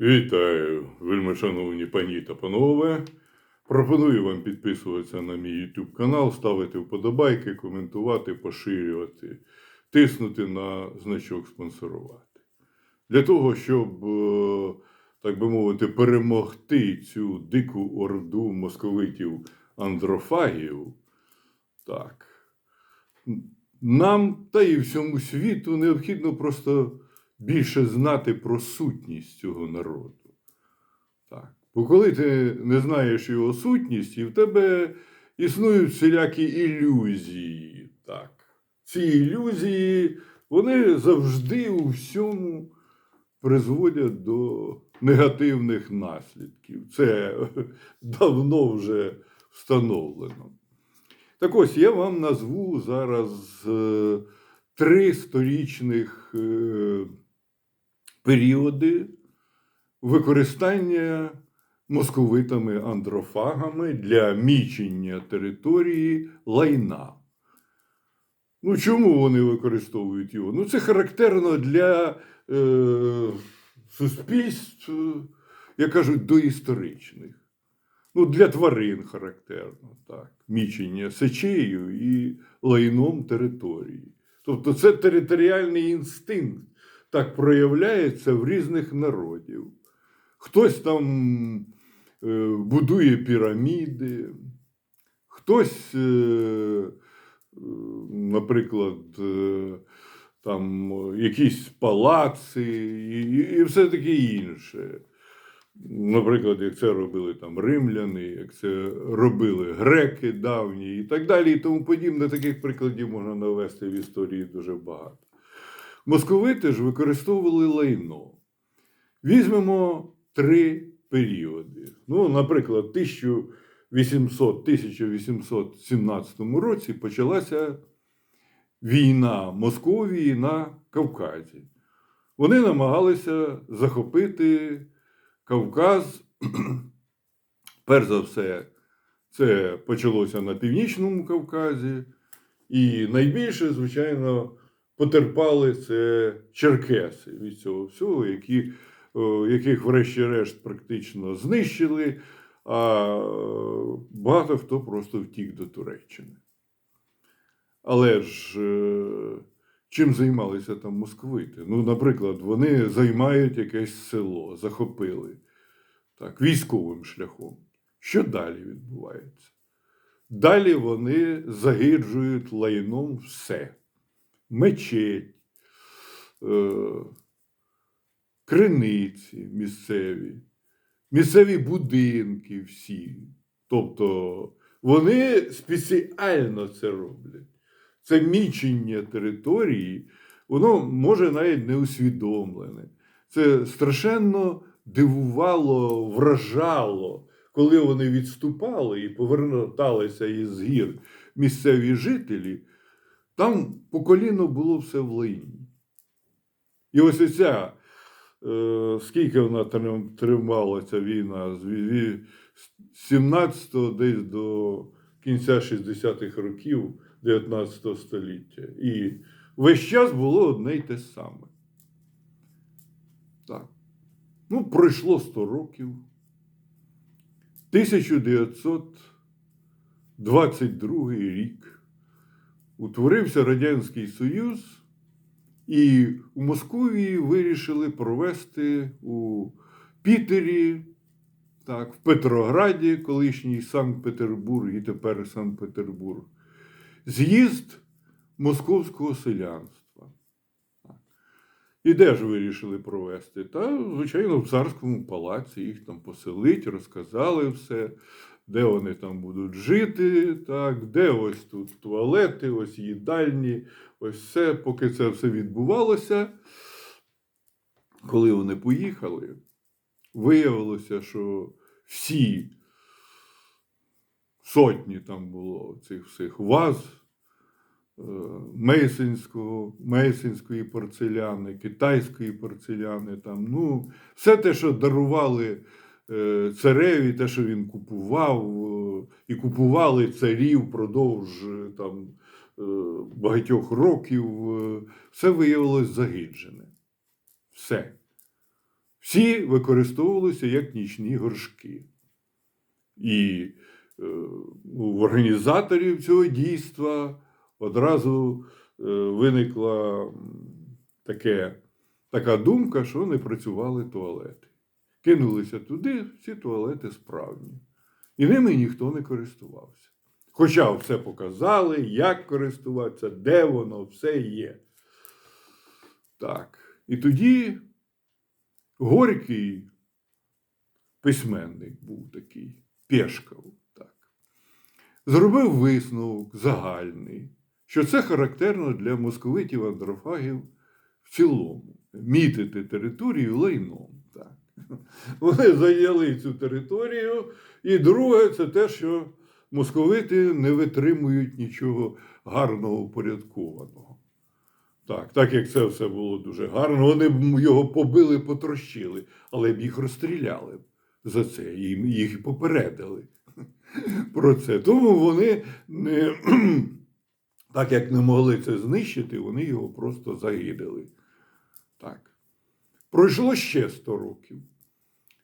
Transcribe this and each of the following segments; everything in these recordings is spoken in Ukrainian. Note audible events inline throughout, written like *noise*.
Вітаю, вельми шановні пані та панове. Пропоную вам підписуватися на мій YouTube канал, ставити вподобайки, коментувати, поширювати, тиснути на значок спонсорувати. Для того, щоб, е, так би мовити, перемогти цю дику орду московитів андрофагів, так, нам та і всьому світу необхідно просто більше знати про сутність цього народу. Так. Бо коли ти не знаєш його сутність, і в тебе існують всілякі ілюзії. Так. Ці ілюзії вони завжди у всьому призводять до негативних наслідків. Це *laughs* давно вже встановлено. Так ось я вам назву зараз е, три сторічних е, періоди використання московитами-андрофагами для мічення території лайна. Ну, чому вони використовують його? Ну, це характерно для е, суспільств, як кажуть, доісторичних. Ну, для тварин характерно, так. Мічення сечею і лайном території. Тобто це територіальний інстинкт так проявляється в різних народів. Хтось там е, будує піраміди, хтось, е, е, наприклад, там якісь палаци і все таке інше. Наприклад, як це робили там римляни, як це робили греки давні і так далі, і тому подібне. Таких прикладів можна навести в історії дуже багато. Московити ж використовували лайно. Візьмемо три періоди. Ну, наприклад, в 1800-1817 році почалася війна Московії на Кавказі. Вони намагалися захопити Кавказ. *clears throat* Перш за все, це почалося на Північному Кавказі. І найбільше, звичайно, потерпали це черкеси від цього всього, які, яких, врешті-решт, практично знищили, а багато хто просто втік до Туреччини. Але ж е, чим займалися там московити? Ну, наприклад, вони займають якесь село, захопили так, військовим шляхом. Що далі відбувається? Далі вони загиджують лайном все мечеть, е, криниці місцеві, місцеві будинки всі. Тобто вони спеціально це роблять. Це мічення території, воно може навіть не усвідомлене. Це страшенно дивувало, вражало, коли вони відступали і поверталися із гір місцеві жителі. Там по коліно було все в лайні. І ось оця, е, скільки вона трим- тримала ця війна з ві- з 17 десь до кінця 60-х років 19 століття. І весь час було одне й те саме. Так. Ну, пройшло 100 років. 1922 рік утворився Радянський Союз, і у Московії вирішили провести у Пітері, так, в Петрограді, колишній Санкт-Петербург і тепер Санкт-Петербург, з'їзд московського селянства. І де ж вирішили провести? Та, звичайно, в царському палаці їх там поселить, розказали все де вони там будуть жити, так, де ось тут туалети, ось їдальні, ось все. Поки це все відбувалося, коли вони поїхали, виявилося, що всі сотні там було цих всіх ваз. е, Мейсинського, мейсинської порцеляни, китайської порцеляни, там, ну, все те, що дарували цареві, те, що він купував, е, і купували царів впродовж е, там, е, багатьох років, е, все виявилось загиджене. Все. всі використовувалися як нічні горшки. І е, в організаторів цього дійства одразу е, виникла таке, така думка, що не працювали туалети. Кинулися туди, всі туалети справні. І ними ніхто не користувався. Хоча все показали, як користуватися, де воно, все є. Так. І тоді Горький письменник був такий, Пешков, так, зробив висновок загальний, що це характерно для московитів андрофагів в цілому. Мітити територію лайном. Так. *laughs* Вони зайняли цю територію. І друге, це те, що московити не витримують нічого гарного упорядкованого. Так, так як це все було дуже гарно, вони б його побили, потрощили, але б їх розстріляли за це, і їх попередили *laughs* про це. Тому вони не, *clears throat* так як не могли це знищити, вони його просто загидали. Так. Пройшло ще 100 років.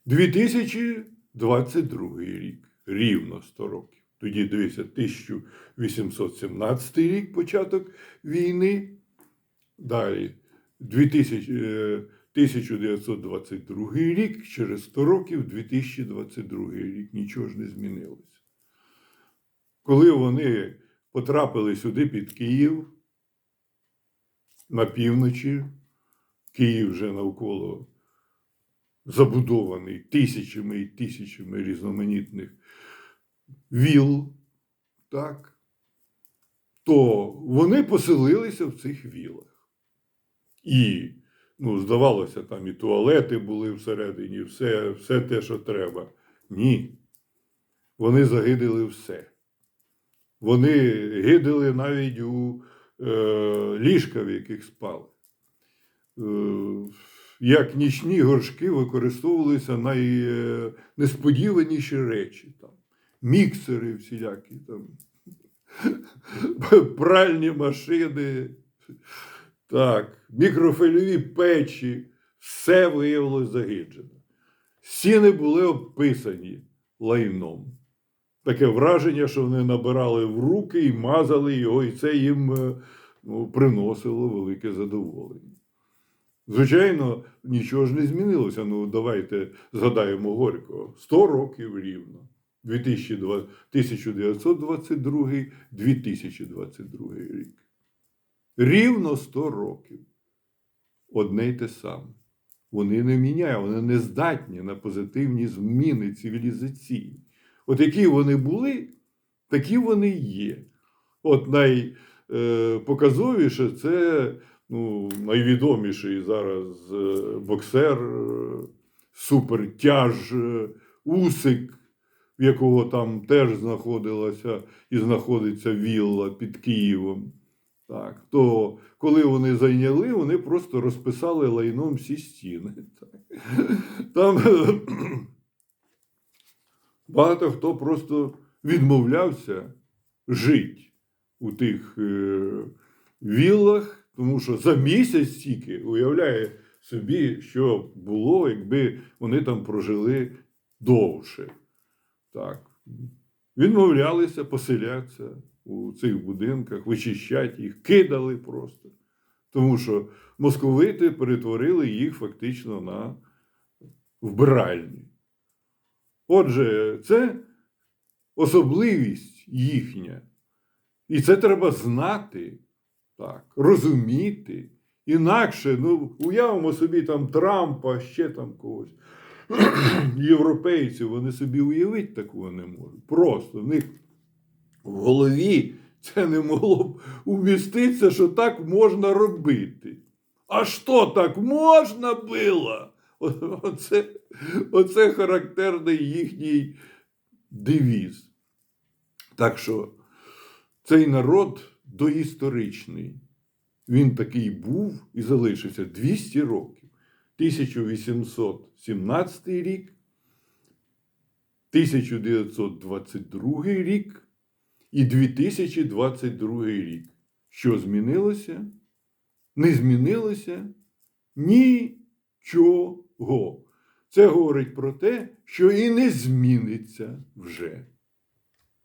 2022 рік, рівно 100 років. Тоді дивіться, 1817 рік, початок війни. Далі 2000, е, 1922 рік, через 100 років, 2022 рік. Нічого ж не змінилося. Коли вони потрапили сюди під Київ, на півночі, Київ вже навколо забудований тисячами і тисячами різноманітних віл, так, то вони поселилися в цих вілах. І, ну, здавалося, там і туалети були всередині, все, все те, що треба. Ні. Вони загидили все. Вони гидили навіть у е, ліжка, в яких спали. Е, як нічні горшки використовувалися найнесподіваніші речі. Там. Міксери всілякі, там, *laughs* пральні машини, так, мікрофильові печі, все виявилось загиджено. Стіни були обписані лайном. Таке враження, що вони набирали в руки і мазали його, і це їм е, ну, приносило велике задоволення. Звичайно, нічого ж не змінилося. Ну, давайте згадаємо Горького. 100 років рівно. 1922-2022 рік. Рівно 100 років. Одне й те саме. Вони не міняють, вони не здатні на позитивні зміни цивілізаційні. От які вони були, такі вони є. От найпоказовіше це ну, найвідоміший зараз е, боксер, е, супертяж, е, Усик, в якого там теж знаходилася і знаходиться вілла під Києвом. Так, то коли вони зайняли, вони просто розписали лайном всі стіни. *laughs* Там *coughs* багато хто просто відмовлявся жити у тих віллах, тому що за місяць тільки уявляє собі, що було, якби вони там прожили довше. Так. Відмовлялися поселятися у цих будинках, вичищати їх, кидали просто. Тому що московити перетворили їх фактично на вбиральні. Отже, це особливість їхня. І це треба знати, так, розуміти. Інакше, ну, уявимо собі там Трампа, ще там когось. *clears throat* Європейців, вони собі уявити такого не можуть. Просто в них в голові це не могло б уміститися, що так можна робити. А що так можна було? *laughs* Оце, оце характерний їхній девіз. Так що цей народ доісторичний. Він такий був і залишився 200 років. 1817 рік, 1922 рік і 2022 рік. Що змінилося? Не змінилося нічого. Це говорить про те, що і не зміниться вже.